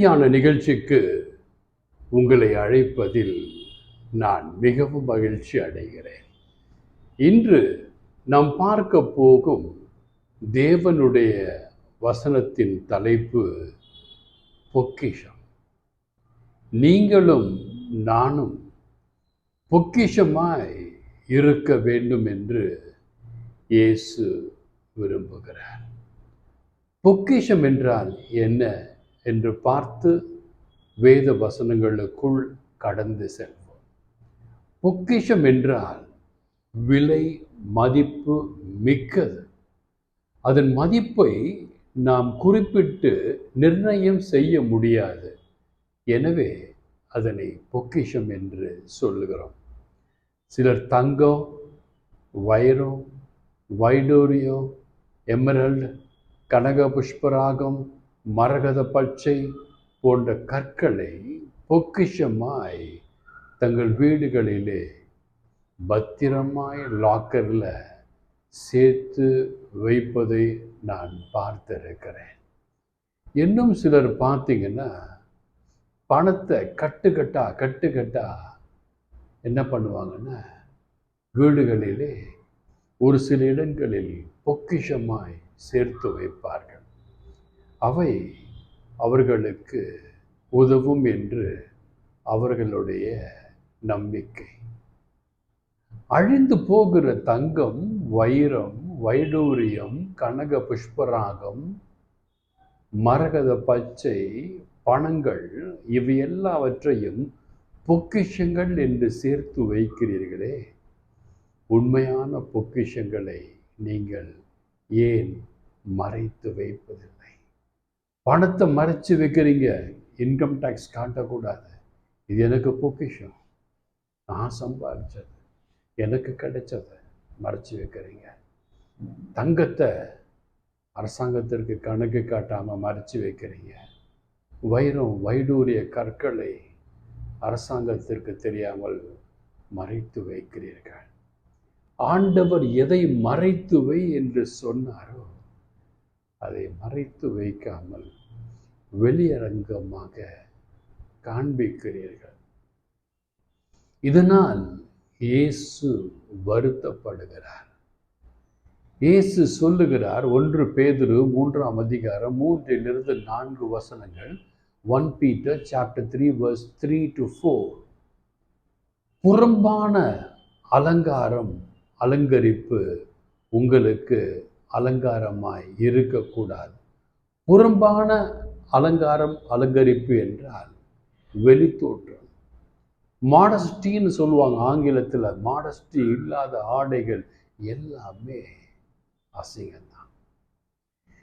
தியான நிகழ்ச்சிக்கு உங்களை அழைப்பதில் நான் மிகவும் மகிழ்ச்சி அடைகிறேன். இன்று நாம் பார்க்க போகும் தேவனுடைய வசனத்தின் தலைப்பு பொக்கிஷம். நீங்களும் நானும் பொக்கிஷமாய் இருக்க வேண்டும் என்று இயேசு விரும்புகிறார். பொக்கிஷம் என்றால் என்ன? என்று பார்த்து வேத வசனங்களுக்குள் கடந்து செல்வோம். பொக்கிஷம் என்றால் விலை மதிப்பு மிக்கது. அதன் மதிப்பை நாம் குறிப்பிட்டு நிர்ணயம் செய்ய முடியாது. எனவே அதனை பொக்கிஷம் என்று சொல்லுகிறோம். சிலர் தங்கம் வைரம் வைடோரியம் எமரல்டு கனக புஷ்பராகம் மரகத பச்சை போன்ற கற்களை பொக்கிஷமாய் தங்கள் வீடுகளிலே பத்திரமாய் லாக்கரில் சேர்த்து வைப்பதை நான் பார்த்திருக்கிறேன். இன்னும் சிலர் பார்த்தீங்கன்னா பணத்தை கட்டுக்கட்டா கட்டுக்கட்டா என்ன பண்ணுவாங்கன்னா வீடுகளிலே ஒரு சில இடங்களில் பொக்கிஷமாய் சேர்த்து வைப்பார்கள். அவை அவர்களுக்கு உதவும் என்று அவர்களுடைய நம்பிக்கை. அழிந்து போகிற தங்கம் வைரம் வைடூரியம் கனக புஷ்பராகம் மரகத பச்சை பணங்கள் இவை எல்லாவற்றையும் பொக்கிஷங்கள் என்று சேர்த்து வைக்கிறீர்களே. உண்மையான பொக்கிஷங்களை நீங்கள் ஏன் மறைத்து வைப்பதில்லை? பணத்தை மறைச்சு வைக்கிறீங்க இன்கம் டேக்ஸ் காட்டக்கூடாது. இது எனக்கு பொக்கிஷம். நான் சம்பாதிச்சது. எனக்கு கிடைச்சது மறைச்சு வைக்கிறீங்க. தங்கத்தை அரசாங்கத்திற்கு கணக்கு காட்டாமல் மறைச்சு வைக்கிறீங்க. வைரம் வைடூரிய கற்களை அரசாங்கத்திற்கு தெரியாமல் மறைத்து வைக்கிறீர்கள். ஆண்டவர் எதை மறைத்து வை என்று சொன்னாரோ அதை மறைத்து வைக்காமல் வெளியரங்கமாக காண்பிக்கிறீர்கள். இதனால் இயேசு வருத்தப்படுகிறார். இயேசு சொல்லுகிறார் ஒன்று பேதுரு மூன்றாம் அதிகாரம் மூன்றிலிருந்து நான்கு வசனங்கள் one Peter chapter three verse three to four. புறம்பான அலங்காரம் அலங்கரிப்பு உங்களுக்கு அலங்காரமாய் இருக்கக்கூடாது. புறம்பான அலங்காரம் அலங்கரிப்பு என்றால் வெளித்தோற்றம். மாடஸ்டின்னு சொல்லுவாங்க ஆங்கிலத்தில் மாடஸ்டி இல்லாத ஆடைகள் எல்லாமே அசிங்கம்தான்.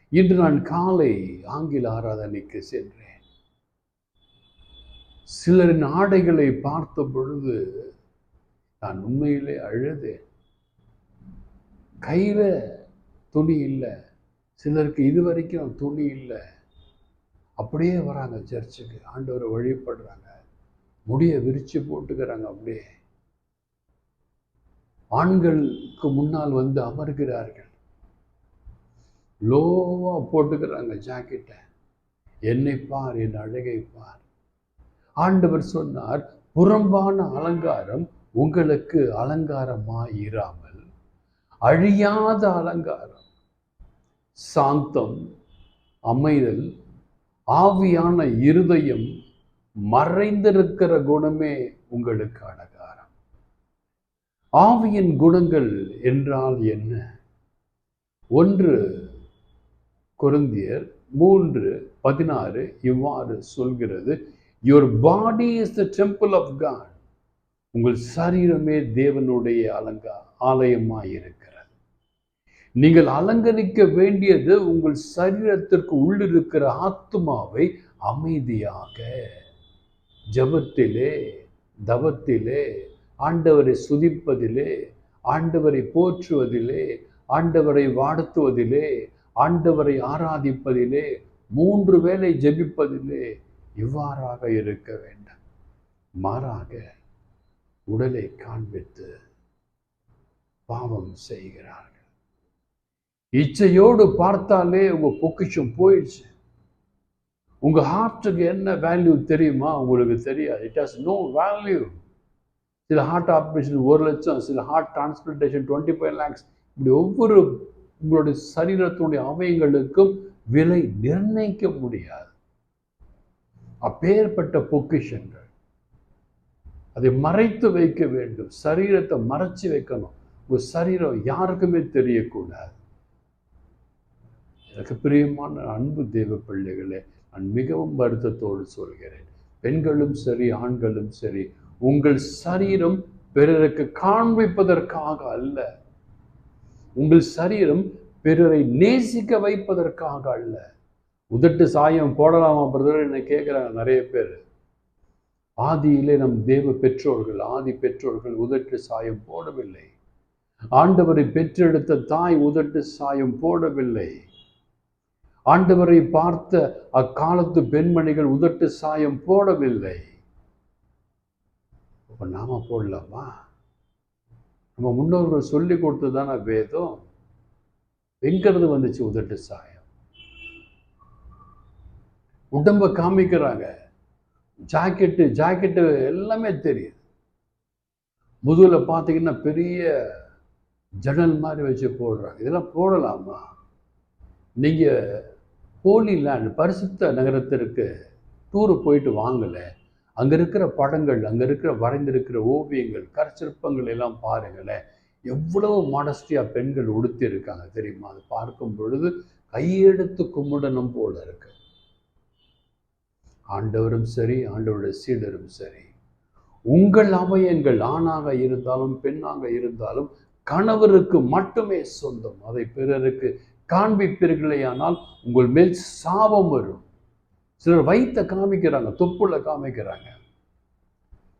இன்று நான் காலை ஆங்கில ஆராதனைக்கு சென்றேன். சிலரின் ஆடைகளை பார்த்த பொழுது நான் உண்மையிலே அழுதேன். கையில் துணி இல்லை. சிலருக்கு இது வரைக்கும் துணி இல்லை. அப்படியே வராங்க சர்ச்சுக்கு. ஆண்டவரை வழிபடுறாங்க. முடிய விரித்து போட்டுக்கிறாங்க அப்படியே. ஆண்களுக்கு முன்னால் வந்து அமர்கிறார்கள். லோவா போட்டுக்கிறாங்க ஜாக்கெட்டை. என்னை பார் என் அழகை பார். ஆண்டவர் சொன்னார் புறம்பான அலங்காரம் உங்களுக்கு அலங்காரமாயிராமல் அழியாத அலங்காரம். சாந்தம் அமைதல் ஆவியான இருதயம் மறைந்திருக்கிற குணமே உங்களுக்கு அலங்காரம் ஆவியின் குணங்கள் என்றால் என்ன? ஒன்று கொருந்தியர் மூன்று பதினாறு இவ்வாறு சொல்கிறது your body is the temple of God உங்கள் சரீரமே தேவனுடைய அலங்கா ஆலயமாக இருக்கிறது நீங்கள் அலங்கரிக்க வேண்டியது உங்கள் சரீரத்திற்கு உள்ளிருக்கிற ஆத்மாவை அமைதியாக. ஜபத்திலே தவத்திலே ஆண்டவரை சுதிப்பதிலே ஆண்டவரை போற்றுவதிலே ஆண்டவரை வாழ்த்துவதிலே ஆண்டவரை ஆராதிப்பதிலே மூன்று வேளை ஜெபிப்பதிலே இவ்வாறாக இருக்க வேண்டும். மாறாக உடலை காண்பித்து பாவம் செய்கிறார்கள். இச்சையோடு பார்த்தாலே உங்கள் பொக்கிஷம் போயிடுச்சு. உங்கள் ஹார்ட்டுக்கு என்ன வேல்யூ தெரியுமா? உங்களுக்கு தெரியாது. இட் ஹாஸ் நோ வேல்யூ சில ஹார்ட் ஆப்ரேஷன் ஒரு லட்சம் சில heart transplantation twenty five lakhs இப்படி ஒவ்வொரு உங்களுடைய சரீரத்தினுடைய அவயங்களுக்கும் விலை நிர்ணயிக்க முடியாது. அப்பேற்பட்ட பொக்கிஷங்கள். அதை மறைத்து வைக்க வேண்டும். சரீரத்தை மறைச்சு வைக்கணும். உங்கள் சரீரம் யாருக்குமே தெரியக்கூடாது. எனக்கு பிரியமான அன்பு தேவ பிள்ளைகளே நான் மிகவும் வருத்தத்தோடு சொல்கிறேன். பெண்களும் சரி ஆண்களும் சரி உங்கள் சரீரம் பிறருக்கு காண்பிப்பதற்காக அல்ல. உங்கள் சரீரம் பிறரை நேசிக்க வைப்பதற்காக அல்ல. உதட்டு சாயம் போடலாமா பிரதர்? என்ன கேட்குறாங்க நிறைய பேர். ஆதியிலே நம் தேவ பெற்றோர்கள் ஆதி பெற்றோர்கள் உதட்டு சாயம் போடவில்லை. ஆண்டவரை பெற்றெடுத்த தாய் உதட்டு சாயம் போடவில்லை. ஆண்டவரை பார்த்த அக்காலத்து பெண்மணிகள் உதட்டு சாயம் போடவில்லை. அப்ப நாம போடலாமா? நம்ம முன்னோர்கள் சொல்லி கொடுத்ததான வேதம் எங்கிறது வந்துச்சு உதட்டு சாயம்? உடம்ப காமிக்கிறாங்க. ஜாக்கெட்டு ஜாக்கெட்டு எல்லாமே தெரியுது. முதுகுல பார்த்தீங்கன்னா பெரிய ஜன்னல் மாதிரி வச்சு போடுறாங்க. இதெல்லாம் போடலாமா? நீங்கள் ஹோலிலேண்ட் பரிசுத்த நகரத்திற்கு டூரு போயிட்டு வாங்கலை. அங்கே இருக்கிற படங்கள் அங்கே இருக்கிற வரைந்திருக்கிற ஓவியங்கள் கற்சிற்பங்கள் எல்லாம் பாருங்களேன் எவ்வளவு மாடஸ்டியாக பெண்கள் உடுத்தியிருக்காங்க தெரியுமா? அது பார்க்கும் பொழுது கையெடுத்து கும்பிடணும் போல இருக்கு. ஆண்டவரும் சரி ஆண்டவருடைய சீடரும் சரி. உங்கள் அவயங்கள் ஆணாக இருந்தாலும் பெண்ணாக இருந்தாலும் கணவருக்கு மட்டுமே சொந்தம். அதை பிறருக்கு காண்பிப்பீர்களேயானால் உங்கள் மேல் சாபம் வரும். சிலர் வைத்த காமிக்கிறாங்க தொப்புல காமிக்கிறாங்க.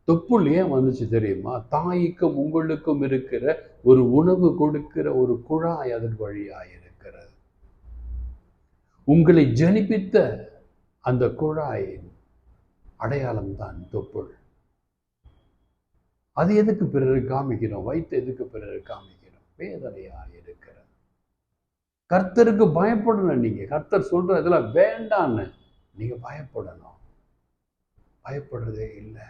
தொப்புள் ஏன் வந்துச்சு தெரியுமா? தாய்க்கும் உங்களுக்கும் இருக்கிற ஒரு உணவு கொடுக்கிற ஒரு குழாய் அதன் வழியாக இருக்கிறது. உங்களை ஜனிப்பித்த அந்த குழாயின் அடையாளம்தான் தொப்புள். அது எதுக்கு பிறர் காமிக்கிறோம்? வைத்து எதுக்கு பிறர் காமிக்கிறோம்? வேதனையாக இருக்கிறது. கர்த்தருக்கு பயப்படணும் நீங்க. கர்த்தர் சொல்ற இதெல்லாம் வேண்டான்னு நீங்க பயப்படணும். பயப்படுறதே இல்லை.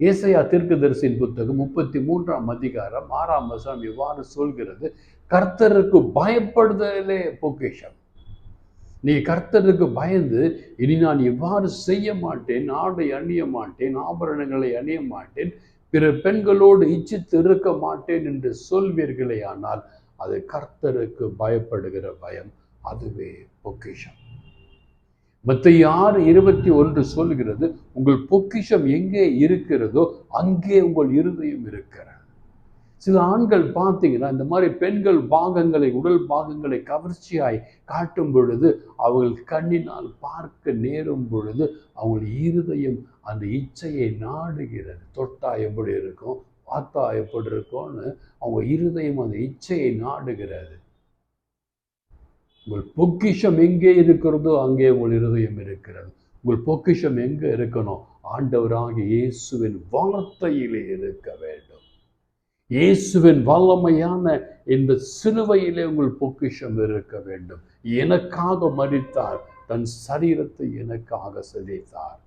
ஏசையா தீர்க்கதரிசியின் புத்தகம் முப்பத்தி மூன்றாம் அதிகாரம் ஆறாம் வசனம் இவ்வாறு சொல்கிறது. கர்த்தருக்கு பயப்படுதலே பொக்கிஷம். நீ கர்த்தருக்கு பயந்து இனி நான் இவ்வாறு செய்ய மாட்டேன் ஆடை அணிய மாட்டேன் ஆபரணங்களை அணிய மாட்டேன் பிற பெண்களோடு இச்சித்து இருக்க மாட்டேன் என்று சொல்வீர்களே ஆனால் அது கர்த்தருக்கு பயப்படுகிற பயம் அதுவே பொக்கிஷம். மற்ற யார் இருபத்தி ஒன்று சொல்கிறது உங்கள் பொக்கிஷம் எங்கே இருக்கிறதோ அங்கே உங்கள் இருதயம் இருக்கிறது. சில ஆண்கள் பார்த்தீங்கன்னா இந்த மாதிரி பெண்கள் பாகங்களை உடல் பாகங்களை கவர்ச்சியாய் காட்டும் பொழுது அவர்கள் கண்ணினால் பார்க்க நேரும் பொழுது அவங்கள் இருதயம் அந்த இச்சையை நாடுகிறது. தொட்டா எப்படி இருக்கும்? பார்த்தா எப்படி இருக்கும்னு அவங்க இருதயம் அந்த இச்சையை நாடுகிறது. உங்கள் பொக்கிஷம் எங்கே இருக்கிறதோ அங்கே உங்கள் இருதயம் இருக்கிறது. உங்கள் பொக்கிஷம் எங்கே இருக்கணும் ஆண்டவராக இயேசுவின் வார்த்தையிலே இருக்க வேண்டும். இயேசுவின் வல்லமையான இந்த சிலுவையிலே உங்கள் பொக்கிஷம் இருக்க வேண்டும். எனக்காக மறித்தார் தன் சரீரத்தை எனக்காக சிதைத்தார்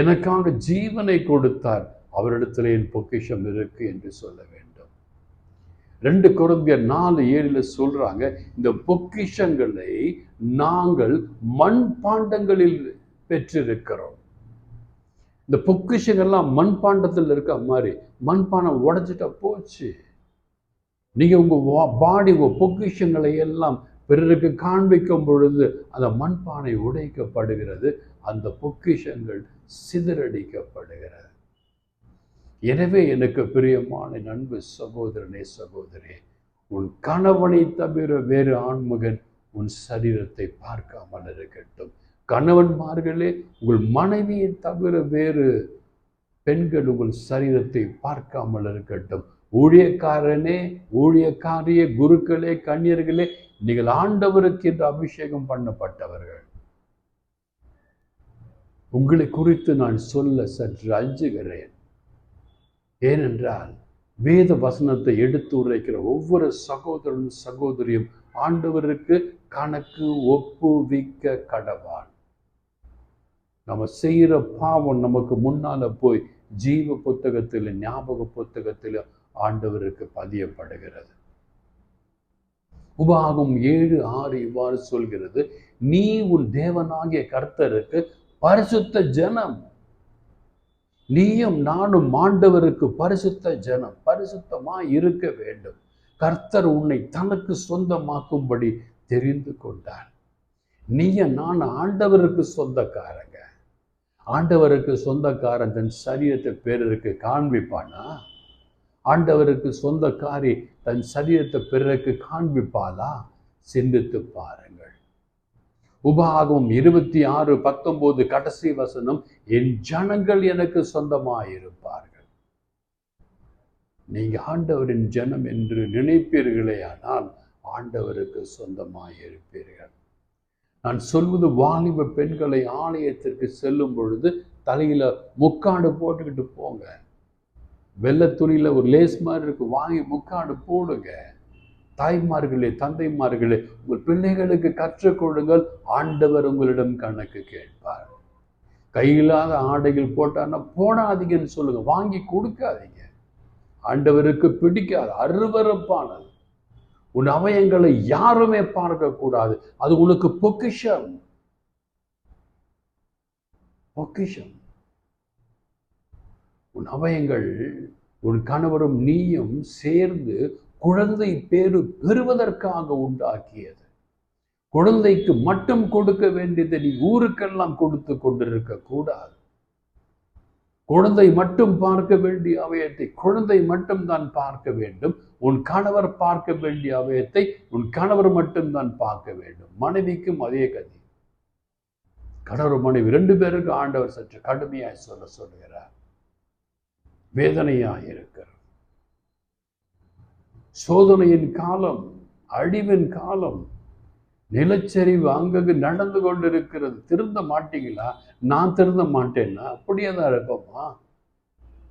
எனக்காக ஜீவனை கொடுத்தார். அவரிடத்தில் என் பொக்கிஷம் இருக்கு என்று சொல்ல வேண்டும். ரெண்டு குழந்தைய நாலு ஏழில் சொல்றாங்க இந்த பொக்கிஷங்களை நாங்கள் மண்பாண்டங்களில் பெற்றிருக்கிறோம். இந்த பொக்கிஷங்கள்லாம் மண்பாண்டத்தில் இருக்க மாதிரி மண்பானம் உடைஞ்சிட்டா போச்சு. நீங்க உங்க பாடி உங்க பொக்கிஷங்களை எல்லாம் பிறருக்கு காண்பிக்கும் பொழுது அந்த மண்பானை உடைக்கப்படுகிறது அந்த பொக்கிஷங்கள் சிதறடிக்கப்படுகிறது. எனவே எனக்கு பிரியமான நண்பு சகோதரனே சகோதரி உன் கணவனை தவிர வேறு ஆண்மகன் உன் சரீரத்தை பார்க்காமல் இருக்கட்டும். கணவன்மார்களே உங்கள் மனைவியை தவிர வேறு பெண்கள் உங்கள் சரீரத்தை பார்க்காமல் இருக்கட்டும். ஊழியக்காரனே ஊழியக்காரிய குருக்களே கண்ணியர்களே நீங்கள் ஆண்டவருக்கு என்று அபிஷேகம் பண்ணப்பட்டவர்கள். உங்களை குறித்து நான் சொல்ல சற்று அஞ்சுகிறேன். ஏனென்றால் வேத வசனத்தை எடுத்து உரைக்கிற ஒவ்வொரு சகோதரனும் சகோதரியும் ஆண்டவருக்கு கணக்கு ஒப்புவிக்க கடவான். நம்ம செய்கிற பாவம் நமக்கு முன்னால போய் ஜீவ புத்தகத்தில் ஞாபக புத்தகத்தில் ஆண்டவருக்கு பதியப்படுகிறது. உபாகம் ஏழு ஆறு இவ்வாறு சொல்கிறது நீ உன் தேவனாகிய கர்த்தருக்கு பரிசுத்த ஜனம். நீயும் நானும் ஆண்டவருக்கு பரிசுத்த ஜனம் பரிசுத்தமா இருக்க வேண்டும். கர்த்தர் உன்னை தனக்கு சொந்தமாக்கும்படி தெரிந்து கொண்டார். நீய நான் ஆண்டவருக்கு சொந்தக்காரங்க. ஆண்டவருக்கு சொந்தக்காரன் தன் சரீரத்தை பிறருக்கு காண்பிப்பானா? ஆண்டவருக்கு சொந்தக்காரி தன் சரீரத்தை பிறருக்கு காண்பிப்பாளா? சிந்தித்து பாருங்கள் உபாகம் இருபத்தி ஆறு பத்தொன்பது கடைசி வசனம் என் ஜனங்கள் எனக்கு சொந்தமாயிருப்பார்கள். நீங்க ஆண்டவரின் ஜனம் என்று நினைப்பீர்களே ஆனால் ஆண்டவருக்கு சொந்தமாயிருப்பீர்கள். நான் சொல்வது வாலிப பெண்களை ஆலயத்திற்கு செல்லும் பொழுது தலையில முக்காடு போட்டுக்கிட்டு போங்க. வெள்ளை துணியில ஒரு லேஸ் மாதிரி இருக்கு வாங்கி முக்காடு போடுங்க. தாய்மார்களே தந்தைமார்களே உங்கள் பிள்ளைகளுக்கு கற்றுக்கொள்ளுங்கள் ஆண்டவர் உங்களிடம் கணக்கு கேட்பார். கையில்லாத ஆடைகள் போட்டான்னா போடாதீங்கன்னு சொல்லுங்க. வாங்கி கொடுக்காதீங்க. ஆண்டவருக்கு பிடிக்காது அருவறுப்பானது உன் அவயங்களை யாருமே பார்க்கக்கூடாது. அது உனக்கு பொக்கிஷம். பொக்கிஷம். உன் அவயங்கள் உன் கணவரும் நீயும் சேர்ந்து குழந்தை பேரு பெறுவதற்காக உண்டாக்கியது. குழந்தைக்கு மட்டும் கொடுக்க வேண்டியது நீ ஊருக்கெல்லாம் கொடுத்து கொண்டிருக்க கூடாது. குழந்தை மட்டும் பார்க்க வேண்டிய அவயத்தை குழந்தை மட்டும் தான் பார்க்க வேண்டும். உன் கணவர் பார்க்க வேண்டிய அவயத்தை உன் கணவர் மட்டும் தான் பார்க்க வேண்டும். மனைவிக்கும் அதே கதி. கணவர் மனைவி ரெண்டு பேருக்கு ஆண்டவர் சற்று கடுமையாய் சொல்ல சொல்லுகிறார். வேதனையாக இருக்கிறார் சோதனையின் காலம் அழிவின் காலம் நிலச்சரிவு அங்கங்கு நடந்து கொண்டிருக்கிறது. திருந்த மாட்டீங்களா? நான் திருந்த மாட்டேன்னா அப்படியே தான் இருப்போமா?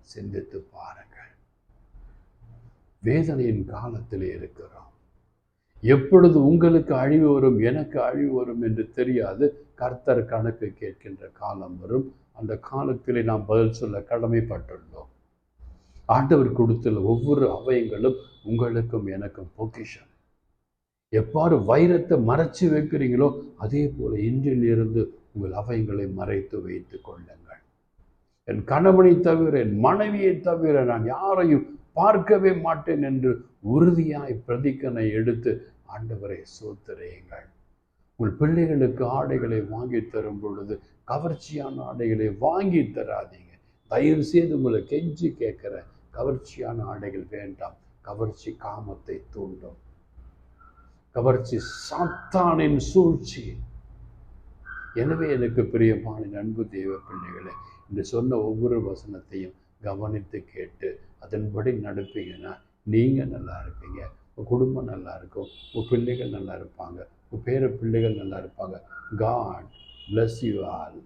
சிந்தித்து பாருங்கள். வேதனையின் காலத்தில் இருக்கிறோம். எப்பொழுது உங்களுக்கு அழிவு வரும் எனக்கு அழிவு வரும் என்று தெரியாது. கர்த்தர் கணக்கு கேட்கின்ற காலம் வரும். அந்த காலத்திலே நாம் பதில் சொல்ல கடமைப்பட்டுள்ளோம். ஆண்டவர் கொடுத்துள்ள ஒவ்வொரு அவயங்களும் உங்களுக்கும் எனக்கும் பொக்கிஷன் எவ்வாறு வைரத்தை மறைச்சு வைக்கிறீங்களோ அதே போல இன்றிலிருந்து உங்கள் அவயங்களை மறைத்து வைத்து கொள்ளுங்கள். என் கணவனை தவிர என் மனைவியை தவிர நான் யாரையும் பார்க்கவே மாட்டேன் என்று உறுதியாய் பிரதிக்கனை எடுத்து ஆண்டவரை சோத்திரையுங்கள் உங்கள் பிள்ளைகளுக்கு ஆடைகளை வாங்கி தரும் பொழுது கவர்ச்சியான ஆடைகளை வாங்கி தராதீங்க. தயவு செய்து உங்களை கெஞ்சி கேட்குறேன் கவர்ச்சியான ஆடைகள் வேண்டாம். கவர்ச்சி காமத்தை தூண்டும். கவர்ச்சி சாத்தானின் சூழ்ச்சி. எனவே எனக்கு பிரியமான அன்பு தெய்வ பிள்ளைகளை இந்த சொன்ன ஒவ்வொரு வசனத்தையும் கவனித்து கேட்டு அதன்படி நடப்பீங்கன்னா நீங்கள் நல்லா இருப்பீங்க. உங்கள் குடும்பம் நல்லா இருக்கும். உங்கள் பிள்ளைகள் நல்லா இருப்பாங்க. உங்கள் பேர பிள்ளைகள் நல்லா இருப்பாங்க. God bless you all